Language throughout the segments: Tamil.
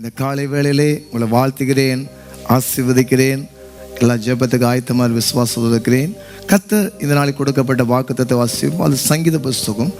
இந்த காலை வேளையிலே உங்களை வாழ்த்துகிறேன் ஆசீர்வதிக்கிறேன் எல்லா ஜெபத்துக்கு ஆயத்தமாக விசுவாசம் இருக்கிறேன். கத்த இந்த நாளைக்கு கொடுக்கப்பட்ட வாக்குத்தத்தை வாசிப்போம் அது சங்கீத புஸ்தகம்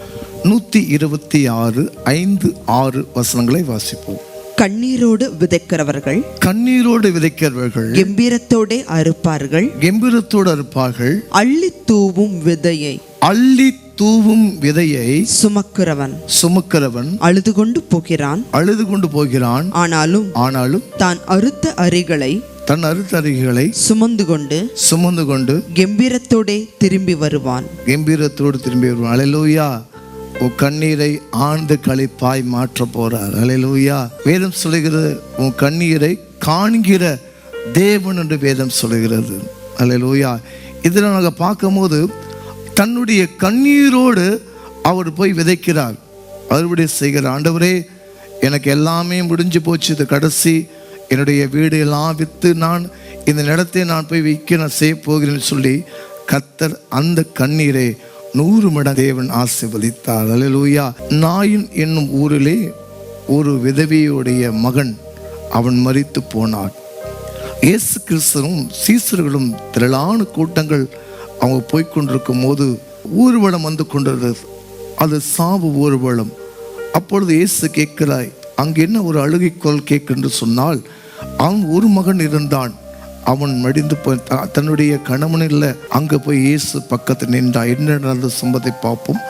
நூற்றி இருபத்தி ஆறு ஐந்து ஆறு வசனங்களை வாசிப்போம். கண்ணீரோடு விதைக்கிறவர்கள் கண்ணீரோடு விதைக்கிறவர்கள் கம்பீரத்தோடே அறுப்பார்கள் கம்பீரத்தோடு இருப்பார்கள் அள்ளி தூவும் விதையை அள்ளி தூவும் விதையை சுமக்கிறவன். சுமக்கிறவன் அழுது கொண்டு போகிறான். அழுது கொண்டு போகிறான். ஆனாலும் ஆனாலும் தான் அறுத்த அரிகளை தன் அருத்தருகிகளை சுமந்து கொண்டு சுமந்து கொண்டு கம்பீரத்தோடே திரும்பி வருவான். கம்பீரத்தோடு திரும்பி வருவான். அலையலூயா உன் கண்ணீரை ஆழ்ந்து கழிப்பாய் மாற்ற போறார். அலையலூயா வேதம் சொல்லுகிறது உன் கண்ணீரை காண்கிற தேவன் என்று வேதம் சொல்லுகிறது. அலையலூயா இதில் நாங்கள் பார்க்கும்போது தன்னுடைய கண்ணீரோடு அவர் போய் விதைக்கிறார். அறுவடை செய்கிற ஆண்டவரே எனக்கு எல்லாமே முடிஞ்சு போச்சு இது கடைசி. என்னுடைய வீடு எல்லாம் விற்று நான் இந்த நிலத்தை நான் போய் விற்க நான் செய்ய போகிறேன்னு சொல்லி கத்தர் அந்த கண்ணீரை நூறு மட தேவன் ஆசிர்வதித்தார். அல்லேலூயா நாயின் என்னும் ஊரிலே ஒரு விதவியுடைய மகன் அவன் மறித்து போனான். இயேசு கிறிஸ்தனும் சீசர்களும் திரளான கூட்டங்கள் அவங்க போய் கொண்டிருக்கும் போது ஊர்வலம் வந்து கொண்டிருந்தது. அது சாவு ஊர்வலம். அப்பொழுது இயேசு கேட்கிறாய் அங்கே என்ன ஒரு அழுகை குரல் கேட்கென்று சொன்னால் அவன் ஒரு மகன் இருந்தான். அவன் மடிந்து போய் தன்னுடைய தன்னுடைய கணவனில் அங்கே போய் இயேசு பக்கத்தில் நின்றான். என்ன நடந்த சம்பத்தை பார்ப்போம்.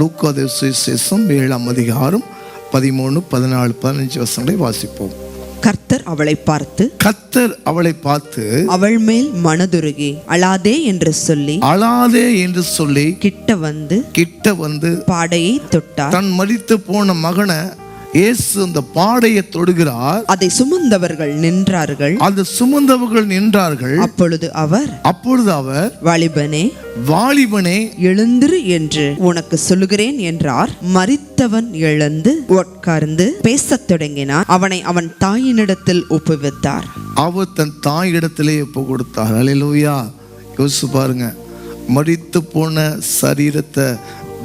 லூக்காத சுவிசேஷம் ஏழாம் அதிகாரம் பதிமூணு பதினாலு பதினஞ்சு வருஷங்களை வாசிப்போம். கர்த்தர் அவளை பார்த்து கத்தர் அவளை பார்த்து அவள் மேல் மனதுருகி அழாதே என்று சொல்லி அழாதே என்று சொல்லி கிட்ட வந்து கிட்ட வந்து பாடையை தொட்டார். தன் மரித்து போன மகனை இயேசு அந்த பாடையை தொடுகிறார். அதை சுமந்தவர்கள் நின்றார்கள். அது சுமந்தவர்கள் நின்றார்கள். அப்பொழுது அவர் அப்பொழுது அவர் வாலிபனே வாலிபனே எழுந்திரு என்று உனக்கு சொல்லுகிறேன் என்றார். மரித்தவன் எழுந்து உட்கார்ந்து பேசத் தொடங்கினான். அவனை அவன் தாயினிடத்தில் ஒப்புவித்தார். அவர் தன் தாயிடத்திலே ஒப்பு கொடுத்தார். அலையலூயா யோசிச்சு பாருங்க. மரித்து போன சரீரத்தை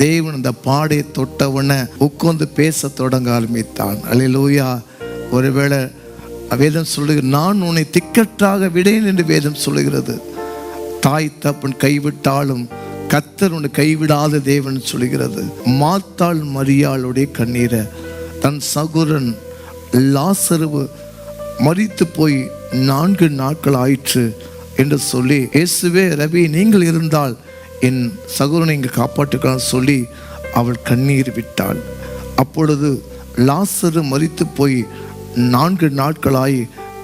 தேவன் அந்த பாடையை தொட்டவுடனே உட்கார்ந்து பேச தொடங்க ஆரம்பித்தான் அலையலூயா ஒருவேளை வேதம் சொல்லுகிற நான் உன்னை திக்கற்றாக விடேன் என்று வேதம் சொல்லுகிறது. தாய் தப்பன் கைவிட்டாலும் கத்தர் உன்னை கைவிடாத தேவன் சொல்லுகிறது. மாத்தாள் மரியாளுடைய கண்ணீரை தன் சகுரன் லாசருவு மறித்து போய் நான்கு நாட்கள் ஆயிற்று என்று சொல்லி இயேசுவே ரவி நீங்கள் இருந்தால் என் சகோதரனை இங்கே காப்பாற்றுக்கலாம்னு சொல்லி அவள் கண்ணீர் விட்டாள். அப்பொழுது லாசரு மறித்து போய் நான்கு நாட்களாய்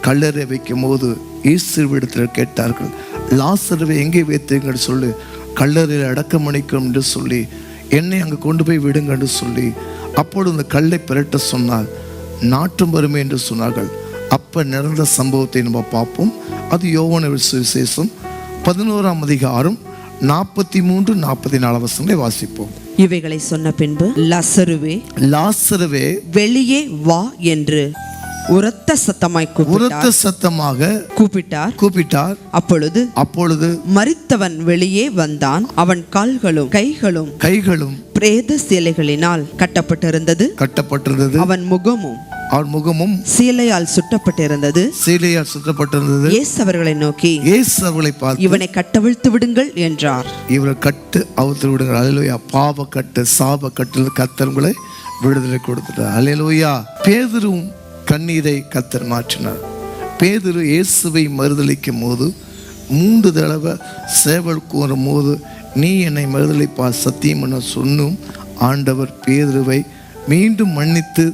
கல்லறை வைக்கும் போது ஈஸ்வரிடத்தில் கேட்டார்கள். லாசருவை எங்கே வைத்தீங்கன்னு சொல்லி கல்லறையில் அடக்கமணிக்கும் என்று சொல்லி என்னை அங்கே கொண்டு போய் விடுங்கன்னு சொல்லி அப்பொழுது அந்த கல்லை பிரட்ட சொன்னால் நாட்டும் வறுமை என்று சொன்னார்கள். அப்போ நடந்த சம்பவத்தை நம்ம பார்ப்போம். அது யோவன விசேஷம். பதினோராம் அதிகாரம் நாற்பத்தி மூன்று நாற்பத்தி நாலு வசனங்களை வாசிப்போம். இவைகளை சொன்ன பின்பு லசருவே லாசரவே வெளியே வா என்று உரத்த சத்தமாய் கூப்பிட்டார். உரத்த சத்தமாக கூப்பிட்டார். கூப்பிட்டார். அப்பொழுது அப்பொழுது மரித்தவன் வெளியே வந்தான். அவன் கால்களும் கைகளும் கைகளும் பிரேத சீலைகளினால் கட்டப்பட்டிருந்தது. கட்டப்பட்டிருந்தது. அவன் முகமும் அவன் முகமும் சீலையால் சுட்டப்பட்டிருந்தது. சீலையால் சுற்றப்பட்டிருந்தது இயேசு அவர்களை நோக்கி இயேசு அவர்களை பார்த்து இவனை கட்டவிழ்த்து விடுங்கள் என்றார். இவரை கட்டு அவுத்து விடுங்க அலையிலோயா பாவ கட்டு சாப கட்டு கத்தர்களை விடுதலை கொடுத்துட்டார். அலையிலோயா பேதுரும் கண்ணீரை கத்தர் மாற்றினார். பேதுரு இயேசுவை மறுதளிக்கும் போது மூன்று தடவை சேவல் கூறும் போது நீ என்னை மறுதளிப்பா சத்தியம் என சொன்னும் ஆண்டவர் பேதுருவை மீண்டும் மன்னித்து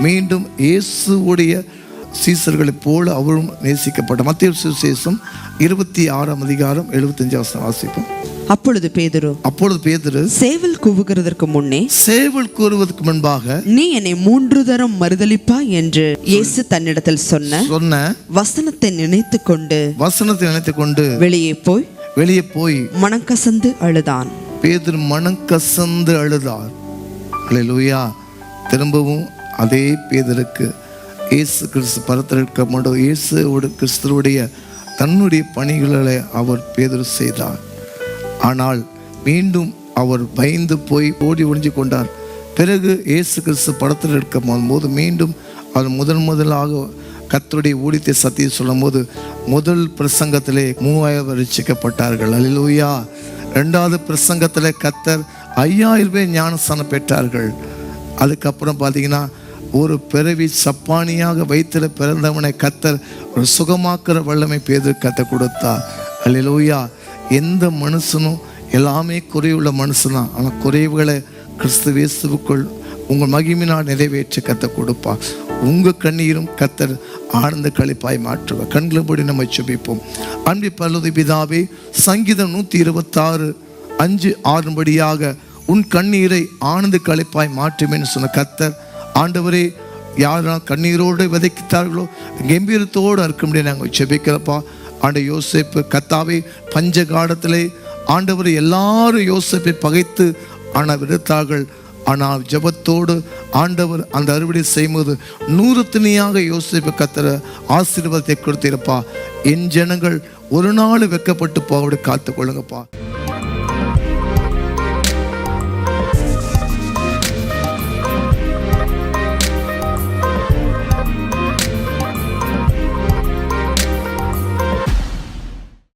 மீண்டும் இயேசுவுடைய சீசர்களைப் போல அவரும் நேசிக்கப்பட்ட மத்திய சுவிசேஷம் இருபத்தி ஆறாம் அதிகாரம் எழுபத்தஞ்சு வசனம் வாசிப்போம். அப்பொழுது பேதுரு அப்பொழுது பேதுரு சேவல் கூவுகிறதற்கு முன்னே சேவல் கூறுவதற்கு முன்பாக நீ என்னை மூன்று தரம் மறுதலிப்பா என்று இயேசு தன்னிடத்தில் சொன்ன சொன்ன வசனத்தை நினைத்து கொண்டு வசனத்தை நினைத்துக் கொண்டு வெளியே போய் வெளியே போய் மனக்கசந்து அழுதான். பேதுரு மனம் கசந்து அழுதார் திரும்பவும் அதே பேதருக்கு இயேசு கிறிஸ்து பரத்திருக்க மாட்டோம் இயேசுவோட கிறிஸ்துவுடைய தன்னுடைய பணிகளை அவர் பேதர் செய்தார். ஆனால் மீண்டும் அவர் பயந்து போய் ஓடி ஒழிஞ்சு கொண்டார். பிறகு இயேசு கிறிஸ்து படத்தில் எடுக்கும் போது மீண்டும் அவர் முதன் முதலாக கர்த்தருடைய ஊழியத்தை சத்தியை சொல்லும்போது முதல் பிரசங்கத்திலே மூவாயிரம் ரசிக்கப்பட்டார்கள் அலிலூயா ரெண்டாவது பிரசங்கத்தில் கத்தர் ஐயாயிரம் பேர் ஞானஸ்தானம் பெற்றார்கள். அதுக்கப்புறம் பார்த்தீங்கன்னா ஒரு பிறவி சப்பானியாக வைத்திட பிறந்தவனை கத்தர் ஒரு சுகமாக்குற வல்லமை பேதர் கத்தை கொடுத்தா. அல்லேலூயா எந்த மனுஷனும் எல்லாமே குறைவுள்ள மனுஷன் ஆனால் குறைவுகளை கிறிஸ்து இயேசுவுக்குள் உங்கள் மகிமினால் நிறைவேற்ற கத்தை கொடுப்பா. உங்கள் கண்ணீரும் கத்தர் ஆனந்த களிப்பாய் மாற்றுவார். கண்களபடி நம்ம சுபிப்போம் அன்பி பல்லது பிதாவே சங்கீதம் நூற்றி இருபத்தாறு அஞ்சு ஆறுபடியாக உன் கண்ணீரை ஆனந்த களிப்பாய் மாற்றுமேன்னு சொன்ன கத்தர் ஆண்டவரே யாரெல்லாம் கண்ணீரோடு விதைக்கிறார்களோ கம்பீரத்தோடு இருக்க முடியாது நாங்கள் செபிக்கிறப்பா ஆண்ட யோசிப்பு கத்தாவே பஞ்ச காலத்திலே ஆண்டவர் எல்லாரும் யோசிப்பை பகைத்து ஆனால் விடுத்தார்கள் ஆனால் ஜெபத்தோடு ஆண்டவர் அந்த அறுவடை செய்யும்போது நூறு துணியாக யோசிப்பு கத்துற ஆசீர்வாதத்தை கொடுத்திருப்பா. என் ஜனங்கள் ஒரு நாள் வெக்கப்பட்டு போக காத்து கொள்ளுங்கப்பா.